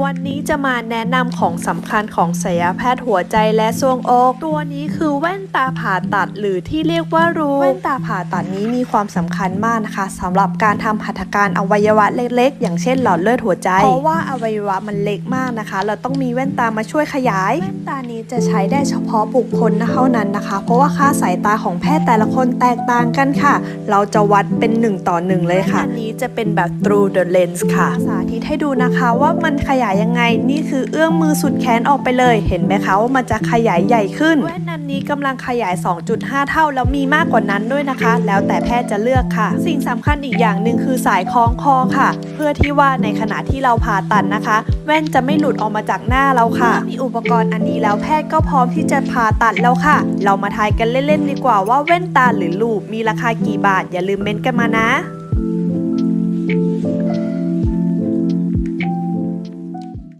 วันนี้จะมาแนะนำของสำคัญของศัลยแพทย์หัวใจและทรวงอก ตัวนี้คือแว่นตาผ่าตัดหรือที่เรียกว่ารูแว่นตาผ่าตัดนี้มีความสำคัญมากนะคะสำหรับการทำหัตถการอวัยวะเล็กๆ อย่างเช่นหลอดเลือดหัวใจ เพราะว่าอวัยวะมันเล็กมากนะคะ เราต้องมีแว่นตามาช่วยขยาย แว่นตานี้จะใช้ได้เฉพาะบุคคลเท่านั้นนะคะ เพราะว่าค่าสายตาของแพทย์แต่ละคนแตกต่างกันค่ะ เราจะวัดเป็น1ต่อ1เลยค่ะ อันนี้จะเป็นแบบ through the lens ค่ะ สาธิตให้ดูนะคะว่ามันขยายยังไง นี่คือเอื้อมมือสุดแขนออกไปเลย เห็นไหมคะว่ามันจะขยายใหญ่ขึ้นแว่นอันนี้กำลังขยาย 2.5 เท่าแล้วมีมากกว่านั้นด้วยนะคะ แล้วแต่แพทย์จะเลือกค่ะ สิ่งสำคัญอีกอย่างหนึ่งคือสายคล้องคอค่ะ เพื่อที่ว่าในขณะที่เราผ่าตัดนะคะ แว่นจะไม่หลุดออกมาจากหน้าเราค่ะ มีอุปกรณ์อันนี้แล้วแพทย์ก็พร้อมที่จะผ่าตัดแล้วค่ะ เรามาทายกันเล่นๆดีกว่าว่าแว่นตาหรือลูปมีราคากี่บาท อย่าลืมเม้นต์กันมานะ